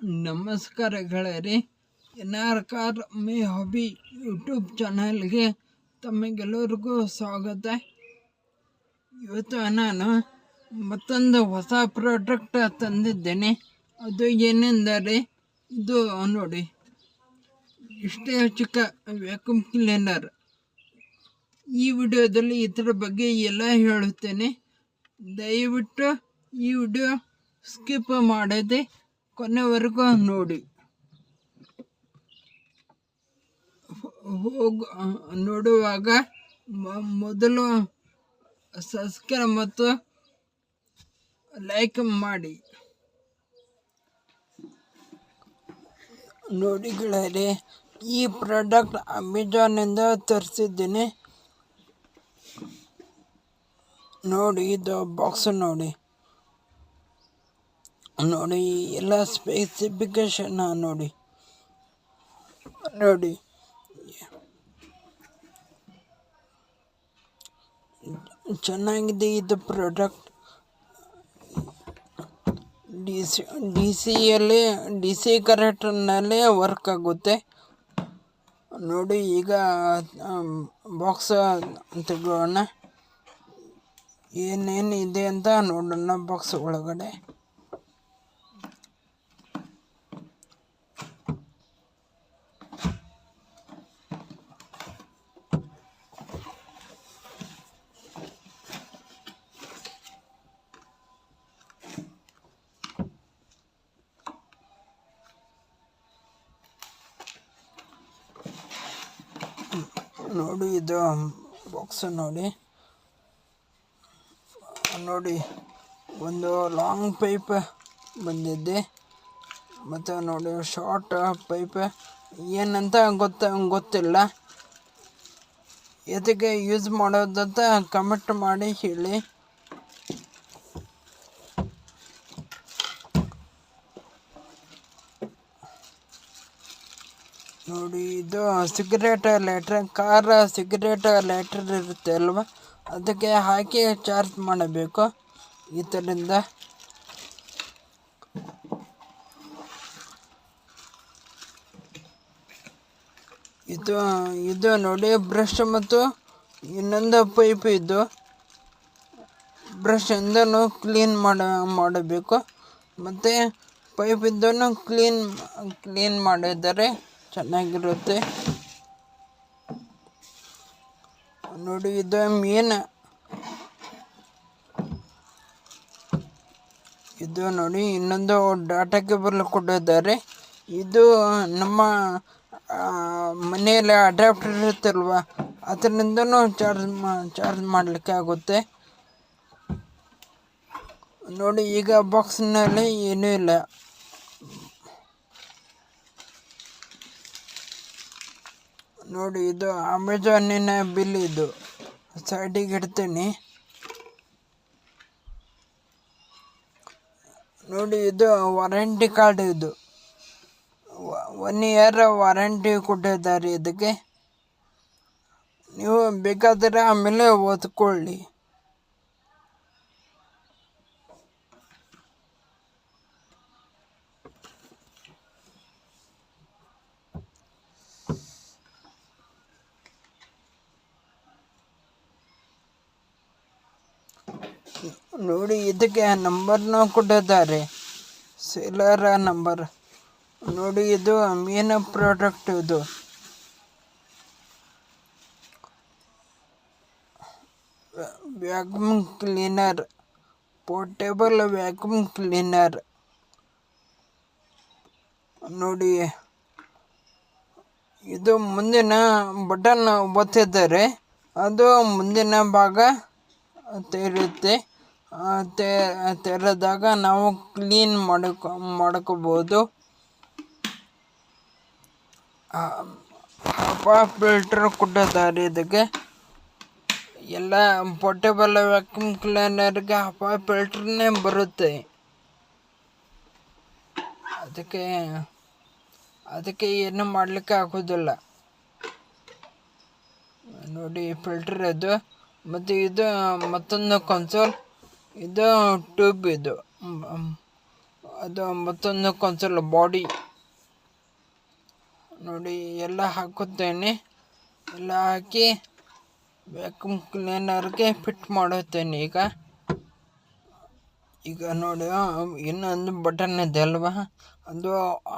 ನಮಸ್ಕಾರ ಗೆಳೆಯರಿ N R car my hobby YouTube ಚಾನಲ್ಗೆ ತಮಗೆಲ್ಲರಿಗೂ ಸ್ವಾಗತ. ಇವತ್ತು ನಾನು ಮತ್ತೊಂದು ಹೊಸ ಪ್ರಾಡಕ್ಟ್ ತಂದಿದ್ದೇನೆ. ಅದು ಏನೆಂದರೆ, ಇದು ನೋಡಿ. ಇಷ್ಟೇ ಚಿಕ್ಕ ವ್ಯಾಕ್ಯೂಮ್ ಕ್ಲೀನರ್ ಈ ವಿಡಿಯೋದಲ್ಲಿ ಇದರ ಬಗ್ಗೆ ಎಲ್ಲ ಹೇಳುತ್ತೇನೆ. ದಯವಿಟ್ಟು ಈ ವಿಡಿಯೋ ಸ್ಕಿಪ್ ಮಾಡದೆ ಕೊನೆವರೆಗೂ ನೋಡಿ. ಹೋಗ ನೋಡುವಾಗ ಮೊದಲು ಸಬ್ಸ್ಕ್ರೈಬ್ ಮತ್ತು ಲೈಕ್ ಮಾಡಿ. ನೋಡಿಗಳೇ ಈ ಪ್ರಾಡಕ್ಟ್ ಅಮೆಜಾನಿಂದ ತರಿಸಿದ್ದೀನಿ. ನೋಡಿ, ಇದು ಬಾಕ್ಸ್ ನೋಡಿ. ನೋಡಿ, ಎಲ್ಲ ಸ್ಪೆಸಿಫಿಕೇಶನ್ ನೋಡಿ. ನೋಡಿ. ಚೆನ್ನಾಗಿದೆ ಇದು ಪ್ರಾಡಕ್ಟ್ ಡಿ ಸಿ ಡಿ ಸಿಯಲ್ಲಿ ಡಿ ಸಿ ಕರೆಕ್ಟ್ನಲ್ಲೇ ವರ್ಕ್ ಆಗುತ್ತೆ. ನೋಡಿ, ಈಗ ಬಾಕ್ಸ್ ತೆಗೋಣ ಇದೆ ಅಂತ ನೋಡೋಣ ಬಾಕ್ಸ್ ಒಳಗಡೆ. ನೋಡಿ, ಇದು ಬಾಕ್ಸ್ ನೋಡಿ. ನೋಡಿ, ಒಂದು ಲಾಂಗ್ ಪೈಪ್ ಬಂದಿದ್ದೆ ಮತ್ತು ನೋಡಿ ಶಾರ್ಟ್ ಪೈಪ್ ಏನಂತ ಗೊತ್ತ, ಗೊತ್ತಿಲ್ಲ. ಎದಕ್ಕೆ ಯೂಸ್ ಮಾಡೋದಂತ ಕಮೆಂಟ್ ಮಾಡಿ ಹೇಳಿ. ನೋಡಿ, ಇದು cigarette lighter, car cigarette lighter ಇರುತ್ತೆ ಅಲ್ವಾ? ಅದಕ್ಕೆ ಹಾಕಿ ಚಾರ್ಜ್ ಮಾಡಬೇಕು. ಈ ಥರದಿಂದ ಇದು ಇದು ನೋಡಿ, ಬ್ರಷ್ ಮತ್ತು ಇನ್ನೊಂದು ಪೈಪ್ ಇದು. ಬ್ರಷಿಂದನೂ ಕ್ಲೀನ್ ಮಾಡ, ಮಾಡಬೇಕು. ಮತ್ತು ಪೈಪಿಂದನೂ ಕ್ಲೀನ್ ಕ್ಲೀನ್ ಮಾಡಿದರೆ ಚೆನ್ನಾಗಿರುತ್ತೆ. ನೋಡಿ, ಇದು ಮೇನ್. ಇದು ನೋಡಿ, ಇನ್ನೊಂದು ಡಾಟಾ ಕೇಬಲ್ ಕೊಟ್ಟಿದ್ದಾರೆ. ಇದು ನಮ್ಮ ಮನೆಯಲ್ಲಿ ಅಡ್ಯಾಪ್ಟರ್ ಇರುತ್ತಲ್ವ? ಅದರಿಂದನೂ ಚಾರ್ಜ್ ಚಾರ್ಜ್ ಮಾಡಲಿಕ್ಕೆ ಆಗುತ್ತೆ. ನೋಡಿ, ಈಗ ಬಾಕ್ಸ್ನಲ್ಲಿ ಏನೂ ಇಲ್ಲ. ನೋಡಿ, ಇದು ಅಮೆಜಾನಿನ ಬಿಲ್ ಇದು. ಸೈಡಿಗೆ ಇಡ್ತೀನಿ. ನೋಡಿ, ಇದು ವಾರಂಟಿ ಕಾರ್ಡ್ ಇದು. ಒನ್ ಇಯರ್ ವಾರಂಟಿ ಕೊಟ್ಟಿದ್ದಾರೆ ಇದಕ್ಕೆ. ನೀವು ಬೇಕಾದರೆ ಆಮೇಲೆ ಓದ್ಕೊಳ್ಳಿ. ನೋಡಿ ಇದಕ್ಕೆ ನಂಬರ್ನ ಕೊಟ್ಟಿದ್ದಾರೆ. ಸೇಲರ ನಂಬರ್ ನೋಡಿ, ಇದು ಮೇನ್ ಪ್ರಾಡಕ್ಟ್ ಇದು. Vacuum cleaner portable vacuum cleaner ನೋಡಿ, ಇದು ಮುಂದಿನ ಬಟನ್ ಒತ್ತಿದ್ದಾರೆ. ಅದು ಮುಂದಿನ ಭಾಗ ತೆರೆಯುತ್ತೆ ತೆ- ತೆರೆದಾಗ ನಾವು ಕ್ಲೀನ್ ಮಾಡ್ಕೊ, ಮಾಡ್ಕೋಬೋದು. ಹವಾ ಫಿಲ್ಟರ್ ಕೊಟ್ಟಿದ್ದಾರೆ ಇದಕ್ಕೆ. ಎಲ್ಲ ಪೋರ್ಟೇಬಲ್ ವ್ಯಾಕ್ಯೂಮ್ ಕ್ಲೀನರ್ಗೆ ಹವಾ ಫಿಲ್ಟರ್ನೇ ಬರುತ್ತೆ. ಅದಕ್ಕೆ ಅದಕ್ಕೆ ಏನು ಮಾಡಲಿಕ್ಕೆ ಆಗೋದಿಲ್ಲ. ನೋಡಿ ಫಿಲ್ಟರ್ ಇದು. ಮತ್ತು ಇದು ಮತ್ತೊಂದು ಕನ್ಸೋಲ್ ಇದು ಟ್ಯೂಬ್ ಇದು. ಅದು ಮತ್ತೊಂದು ಕನ್ಸಲ್ ಬಾಡಿ ನೋಡಿ, ಎಲ್ಲ ಹಾಕುತ್ತೇನೆ. ಎಲ್ಲ ಹಾಕಿ ವ್ಯಾಕ್ಯೂಮ್ ಕ್ಲೀನರ್ಗೆ ಫಿಟ್ ಮಾಡುತ್ತೇನೆ ಈಗ. ಈಗ ನೋಡಿ ಇನ್ನೊಂದು ಬಟನ್ ಇದೆ ಅಲ್ವಾ? ಅದು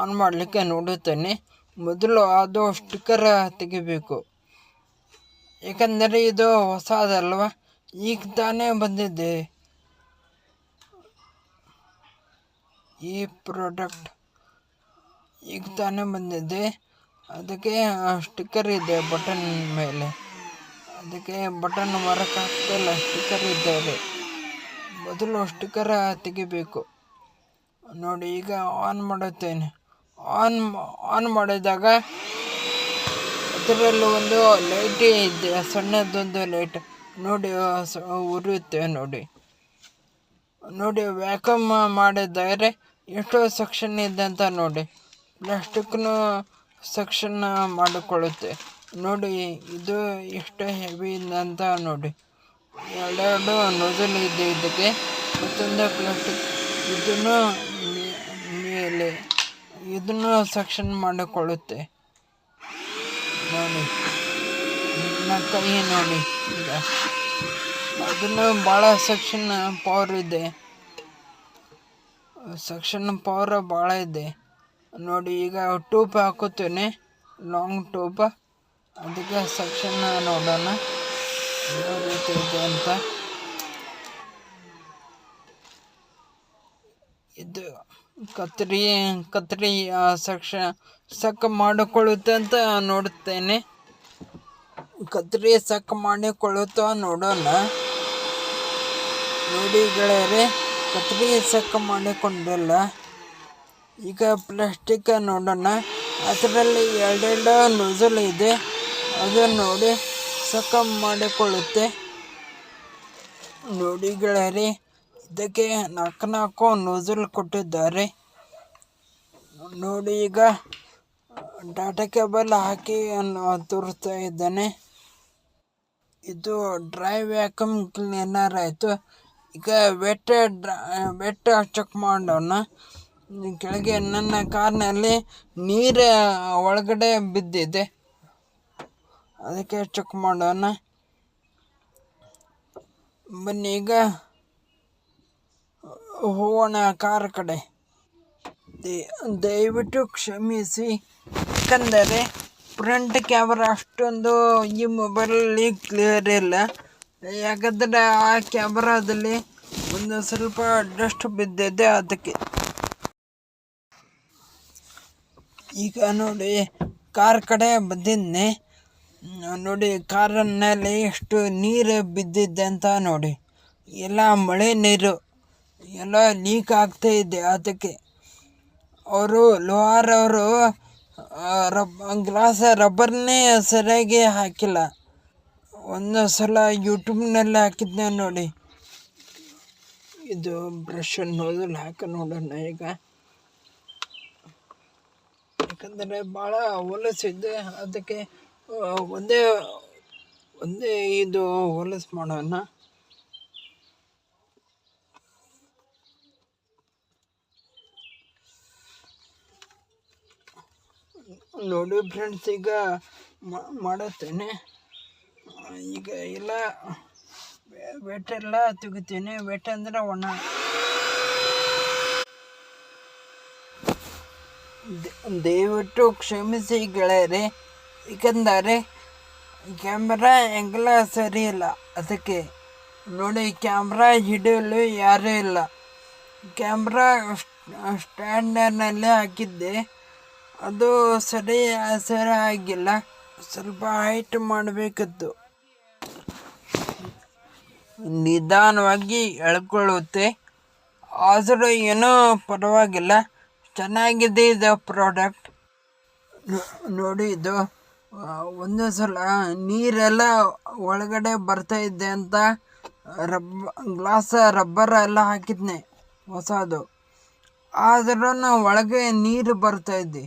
ಆನ್ ಮಾಡಲಿಕ್ಕೆ ನೋಡುತ್ತೇನೆ. ಮೊದಲು ಅದು ಸ್ಟಿಕ್ಕರ್ ತೆಗಿಬೇಕು. ಏಕೆಂದರೆ ಇದು ಹೊಸದಲ್ವ? ಈಗ ತಾನೇ ಬಂದಿದೆ. ಈ ಪ್ರಾಡಕ್ಟ್ ಈಗ ತಾನೇ ಬಂದಿದೆ. ಅದಕ್ಕೆ ಸ್ಟಿಕ್ಕರ್ ಇದೆ ಬಟನ್ ಮೇಲೆ. ಅದಕ್ಕೆ ಬಟನ್ ಮರಕ್ಕಾಗ್ತಿಲ್ಲ ಸ್ಟಿಕ್ಕರ್ ಇದ್ದಾರೆ ಮೊದಲು ಸ್ಟಿಕ್ಕರ್ ತೆಗಿಬೇಕು. ನೋಡಿ, ಈಗ ಆನ್ ಮಾಡುತ್ತೇನೆ. ಆನ್ ಆನ್ ಮಾಡಿದಾಗ ಅದರಲ್ಲಿ ಒಂದು ಲೈಟೇ ಇದೆ, ಸಣ್ಣದೊಂದು ಲೈಟ್ ನೋಡಿ ಉರಿಯುತ್ತೆ ನೋಡಿ. ನೋಡಿ ವ್ಯಾಕಮ್ ಮಾಡಿದ್ದಾರೆ. ಎಷ್ಟು ಸೆಕ್ಷನ್ ಇದೆ ಅಂತ ನೋಡಿ. ಪ್ಲಾಸ್ಟಿಕ್ನು ಸೆಕ್ಷನ್ ಮಾಡಿಕೊಳ್ಳುತ್ತೆ. ನೋಡಿ, ಇದು ಎಷ್ಟು ಹೆವಿ ಇದೆ ಅಂತ ನೋಡಿ. ಎರಡೆರಡು ನೋಜಲ್ ಇದೆ ಇದಕ್ಕೆ. ಮತ್ತೊಂದು ಪ್ಲಾಸ್ಟಿಕ್ ಇದನ್ನು ಮೇಲೆ, ಇದನ್ನು ಸೆಕ್ಷನ್ ಮಾಡಿಕೊಳ್ಳುತ್ತೆ. ನೋಡಿ. ನನ್ನ ಕೈ ನೋಡಿ ಈಗ. ಅದನ್ನು ಭಾಳ ಸೆಕ್ಷನ್ ಪವರ್ ಇದೆ. ಸೆಕ್ಷನ್ ಪವರ್ ಭಾಳ ಇದೆ. ನೋಡಿ, ಈಗ ಟೂಪ್ ಹಾಕುತ್ತೇನೆ. Long tube. ಅದಕ್ಕೆ ಸೆಕ್ಷನ್ ನೋಡೋಣ. ಯಾವ ರೀತಿ ಇದೆ ಅಂತ. ಇದು ಕತ್ರಿ ಕತ್ರಿ ಸೆಕ್ಷನ್ ಸಕ್ ಮಾಡಿಕೊಳ್ಳುತ್ತೆ ಅಂತ ನೋಡುತ್ತೇನೆ. ಕತ್ರಿ ಸಕ್ ಮಾಡಿಕೊಳ್ಳುತ್ತಾ ನೋಡೋಣ. ನೋಡಿ ಗೆಳೆಯರೆ ಕತ್ರಿ ಸಕ್ಕ ಮಾಡಿಕೊಂಡಿಲ್ಲ. ಈಗ ಪ್ಲಾಸ್ಟಿಕ್ ನೋಡೋಣ. ಅದರಲ್ಲಿ ಎರಡೆರಡು ನೋಜಲ್ ಇದೆ. ಅದು ನೋಡಿ ಸಕ್ಕ ಮಾಡಿಕೊಳ್ಳುತ್ತೆ. ನೋಡಿ ಗೆಳೆಯರೆ ಇದಕ್ಕೆ ನಾಲ್ಕು ನಾಲ್ಕು ನೋಜಲ್ ಕೊಟ್ಟಿದ್ದಾರೆ. ನೋಡಿ ಈಗ ಡಾಟಾ ಕೇಬಲ್ ಹಾಕಿ ಅನ್ನು ತೋರಿಸ್ತಾ ಇದ್ದಾನೆ. ಇದು ಡ್ರೈ ವ್ಯಾಕ್ಯೂಮ್ ಕ್ಲೀನರ್ ಆಯಿತು. ಈಗ ವೆಟ್ ವೆಟ್ ಚೆಕ್ ಮಾಡೋಣ. ಕೆಳಗೆ ನನ್ನ ಕಾರ್ನಲ್ಲಿ ನೀರು ಒಳಗಡೆ ಬಿದ್ದಿದೆ. ಅದಕ್ಕೆ ಚೆಕ್ ಮಾಡೋಣ. ಬನ್ನಿ, ಈಗ ಹೋಗೋಣ ಕಾರ್ ಕಡೆ. ದಯವಿಟ್ಟು ಕ್ಷಮಿಸಿ. ಯಾಕಂದರೆ ಫ್ರಂಟ್ ಕ್ಯಾಮ್ರಾ ಅಷ್ಟೊಂದು ಈ ಮೊಬೈಲಲ್ಲಿ ಕ್ಲಿಯರ್ ಇಲ್ಲ. ಯಾಕಂದರೆ ಆ ಕ್ಯಾಮ್ರಾದಲ್ಲಿ ಒಂದು ಸ್ವಲ್ಪ ಡಸ್ಟ್ ಬಿದ್ದಿದೆ ಅದಕ್ಕೆ. ಈಗ ನೋಡಿ ಕಾರ್ ಕಡೆ ಬಂದಿದ್ದೆ ನೋಡಿ ಕಾರನ್ನಲ್ಲಿ ಎಷ್ಟು ನೀರು ಬಿದ್ದಿದೆ ಅಂತ ನೋಡಿ. ಎಲ್ಲ ಮಳೆ ನೀರು. ಎಲ್ಲ ಲೀಕ್ ಆಗ್ತಾ ಇದೆ ಅದಕ್ಕೆ. ಅವರು ಲೋಹಾರ್ ಅವರು ರಬ್ ಗ್ಲಾಸ್ ರಬ್ಬರ್ನೇ ಸರಿಯಾಗಿ ಹಾಕಿಲ್ಲ. ಒಂದು ಸಲ ಯೂಟ್ಯೂಬ್ನಲ್ಲಿ ಹಾಕಿದ್ದೆ ನೋಡಿ. ಇದು ಬ್ರಷ್ ಅನ್ನೋದು ಹಾಕಿ ನೋಡೋಣ ಈಗ. ಯಾಕಂದರೆ ಭಾಳ ಹೊಲಸಿದೆ ಅದಕ್ಕೆ ಒಂದೇ ಒಂದೇ ಇದು ಹೊಲಸು ಮಾಡೋಣ. ನೋಡಿ ಫ್ರೆಂಡ್ಸ್ ಈಗ ಮಾಡುತ್ತೇನೆ. ಈಗ ಎಲ್ಲ ವೆಟ್ ಎಲ್ಲ ತೆಗಿತೀನಿ ವೆಟ್ ಅಂದರೆ ಒಣ. ದಯವಿಟ್ಟು ಕ್ಷಮಿಸಿ ಗೆಳೆಯರೆ. ಏಕೆಂದರೆ ಕ್ಯಾಮ್ರಾ ಎಂಗಲ ಸರಿ ಇಲ್ಲ. ಅದಕ್ಕೆ ನೋಡಿ ಕ್ಯಾಮ್ರಾ ಹಿಡಿಯಲು ಯಾರೂ ಇಲ್ಲ. ಕ್ಯಾಮ್ರಾ ಸ್ಟ್ಯಾಂಡರ್ನಲ್ಲಿ ಹಾಕಿದ್ದೆ. ಅದು ಸರಿ ಸರಿ ಆಗಿಲ್ಲ. ಸ್ವಲ್ಪ ಹೈಟ್ ಮಾಡಬೇಕಿತ್ತು. ನಿಧಾನವಾಗಿ ಎಳ್ಕೊಳ್ಳುತ್ತೆ. ಆದರೂ ಏನೂ ಪರವಾಗಿಲ್ಲ. ಚೆನ್ನಾಗಿದೆ ಇದು ಪ್ರಾಡಕ್ಟ್. ನೋಡಿ ಇದು ಒಂದು ಸಲ ನೀರೆಲ್ಲ ಒಳಗಡೆ ಬರ್ತಾ ಇದ್ದೆ ಅಂತ ರಬ್ಬ ಗ್ಲಾಸ್ ರಬ್ಬರ್ ಎಲ್ಲ ಹಾಕಿದ್ನೆ ಹೊಸದು. ಆದ್ರೂ ಒಳಗೆ ನೀರು ಬರ್ತಾ ಇದ್ದೆ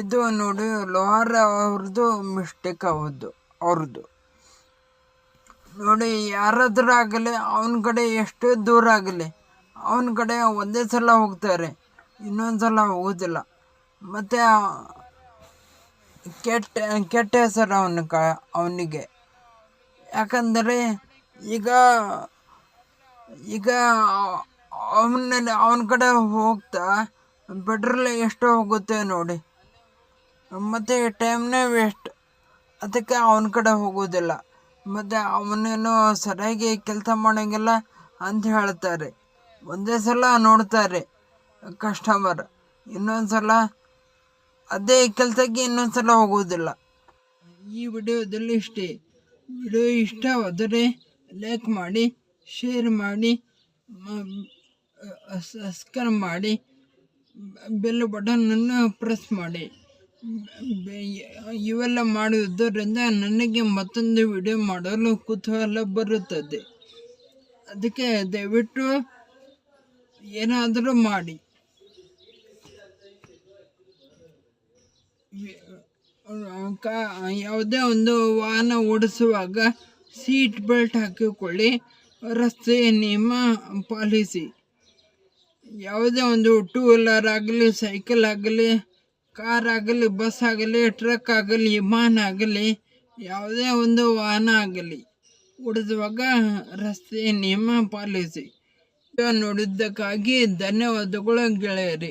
ಇದು ನೋಡಿ, ಲೋಹಾರ್ ಅವ್ರದ್ದು ಮಿಸ್ಟೇಕ್ ಅವ್ರದ್ದು ಅವ್ರದ್ದು. ನೋಡಿ, ಯಾರಾದ್ರೂ ಆಗಲಿ, ಅವನ ಕಡೆ ಎಷ್ಟೇ ದೂರ ಆಗಲಿ, ಅವನ ಕಡೆ ಒಂದೇ ಸಲ ಹೋಗ್ತಾರೆ, ಇನ್ನೊಂದು ಸಲ ಹೋಗೋದಿಲ್ಲ. ಮತ್ತು, ಕೆಟ್ಟ ಕೆಟ್ಟ ಹೆಸರು ಅವನ ಕ, ಅವನಿಗೆ. ಯಾಕಂದರೆ, ಈಗ ಈಗ ಅವನಲ್ಲಿ ಅವನ ಕಡೆ ಹೋಗ್ತಾ ಪೆಟ್ರೋಲ್ ಎಷ್ಟು ಹೋಗುತ್ತೆ ನೋಡಿ. ಮತ್ತು ಟೈಮ್ನೇ ವೇಸ್ಟ್ ಅದಕ್ಕೆ ಅವನ ಕಡೆ ಹೋಗೋದಿಲ್ಲ. ಮತ್ತು ಅವನೇನು ಸರಿಯಾಗಿ ಕೆಲಸ ಮಾಡೋಂಗಿಲ್ಲ ಅಂತ ಹೇಳ್ತಾರೆ. ಒಂದೇ ಸಲ ನೋಡ್ತಾರೆ ಕಸ್ಟಮರ್ ಇನ್ನೊಂದು ಸಲ ಅದೇ ಕೆಲಸಕ್ಕೆ ಇನ್ನೊಂದು ಸಲ ಹೋಗೋದಿಲ್ಲ ಈ ವಿಡಿಯೋದಲ್ಲಿ ಇಷ್ಟೇ. ವಿಡಿಯೋ ಇಷ್ಟವಾದರೆ ಲೈಕ್ ಮಾಡಿ ಶೇರ್ ಮಾಡಿ ಸಬ್ಸ್ಕ್ರೈಬ್ ಮಾಡಿ ಬೆಲ್ ಬಟನನ್ನು ಪ್ರೆಸ್ ಮಾಡಿ. ಇವೆಲ್ಲ ಮಾಡುವುದರಿಂದ ನನಗೆ ಮತ್ತೊಂದು ವಿಡಿಯೋ ಮಾಡಲು ಕುತೂಹಲ ಬರುತ್ತದೆ. ಅದಕ್ಕೆ ದಯವಿಟ್ಟು ಏನಾದರೂ ಮಾಡಿ. ಯಾವುದೇ ಒಂದು ವಾಹನ ಓಡಿಸುವಾಗ ಸೀಟ್ ಬೆಲ್ಟ್ ಹಾಕಿಕೊಳ್ಳಿ. ರಸ್ತೆ ನಿಯಮ ಪಾಲಿಸಿ. ಯಾವುದೇ ಒಂದು ಟೂ ವೀಲರ್ ಆಗಲಿ ಸೈಕಲ್ ಆಗಲಿ ಕಾರ್ ಆಗಲಿ ಬಸ್ ಆಗಲಿ ಟ್ರಕ್ ಆಗಲಿ ವಿಮಾನ ಆಗಲಿ ಯಾವುದೇ ಒಂದು ವಾಹನ ಆಗಲಿ ಓಡಿಸುವಾಗ ರಸ್ತೆ ನಿಯಮ ಪಾಲಿಸಿ. ನೋಡಿದ್ದಕ್ಕಾಗಿ ಧನ್ಯವಾದಗಳು ಗೆಳೆಯರಿ.